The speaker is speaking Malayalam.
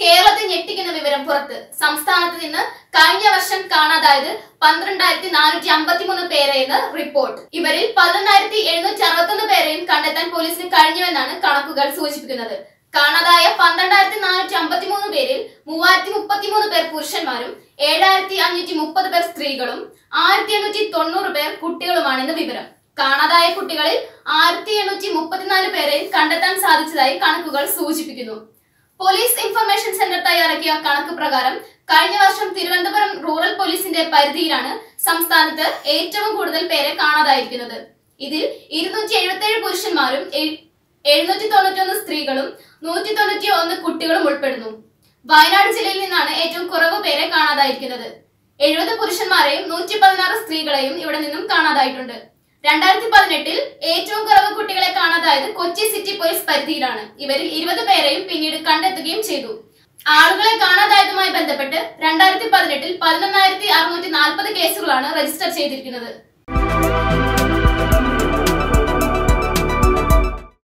കേരളത്തെ ഞെട്ടിക്കുന്ന വിവരം പുറത്ത്. സംസ്ഥാനത്ത് നിന്ന് കഴിഞ്ഞ വർഷം കാണാതായത് പന്ത്രണ്ടായിരത്തി നാനൂറ്റി അമ്പത്തിമൂന്ന് പേരെയെന്ന് റിപ്പോർട്ട്. ഇവരിൽ പതിനൊന്നായിരത്തി എഴുന്നൂറ്റി അറുപത്തൊന്ന് പേരെയും കണ്ടെത്താൻ പോലീസിന് കഴിഞ്ഞുവെന്നാണ് കണക്കുകൾ സൂചിപ്പിക്കുന്നത്. കാണാതായ പന്ത്രണ്ടായിരത്തി നാനൂറ്റി അമ്പത്തിമൂന്ന് പേരിൽ മൂവായിരത്തി മുപ്പത്തിമൂന്ന് പേർ പുരുഷന്മാരും ഏഴായിരത്തി അഞ്ഞൂറ്റി മുപ്പത് പേർ സ്ത്രീകളും ആയിരത്തി എണ്ണൂറ്റി തൊണ്ണൂറ് പേർ കുട്ടികളുമാണെന്ന് വിവരം. കാണാതായ കുട്ടികളിൽ ആയിരത്തി എണ്ണൂറ്റി മുപ്പത്തിനാല് പേരെ കണ്ടെത്താൻ സാധിച്ചതായി കണക്കുകൾ സൂചിപ്പിക്കുന്നു. പോലീസ് ഇൻഫർമേഷൻ സെന്റർ തയ്യാറാക്കിയ കണക്ക് പ്രകാരം കഴിഞ്ഞ വർഷം തിരുവനന്തപുരം റൂറൽ പോലീസിന്റെ പരിധിയിലാണ് സംസ്ഥാനത്ത് ഏറ്റവും കൂടുതൽ പേരെ കാണാതായിരിക്കുന്നത്. ഇതിൽ ഇരുന്നൂറ്റി എഴുപത്തി പുരുഷന്മാരും എഴുന്നൂറ്റി തൊണ്ണൂറ്റി സ്ത്രീകളും നൂറ്റി തൊണ്ണൂറ്റി ഒന്ന് കുട്ടികളും ഉൾപ്പെടുന്നു. വയനാട് ജില്ലയിൽ നിന്നാണ് ഏറ്റവും കുറവ് പേരെ കാണാതായിരിക്കുന്നത്. എഴുപത് പുരുഷന്മാരെയും നൂറ്റി പതിനാറ് സ്ത്രീകളെയും ഇവിടെ നിന്നും കാണാതായിട്ടുണ്ട്. രണ്ടായിരത്തി പതിനെട്ടിൽ ഏറ്റവും കുറവ് കുട്ടികളെ കാണാതായത് കൊച്ചി സിറ്റി പോലീസ് പരിധിയിലാണ്. ഇവരിൽ ഇരുപത് പേരെയും പിന്നീട് കണ്ടെത്തുകയും ചെയ്തു. ആളുകളെ കാണാതായതുമായി ബന്ധപ്പെട്ട് രണ്ടായിരത്തി പതിനെട്ടിൽ പതിനൊന്നായിരത്തി അറുന്നൂറ്റി നാൽപ്പത് കേസുകളാണ് രജിസ്റ്റർ ചെയ്തിരിക്കുന്നത്.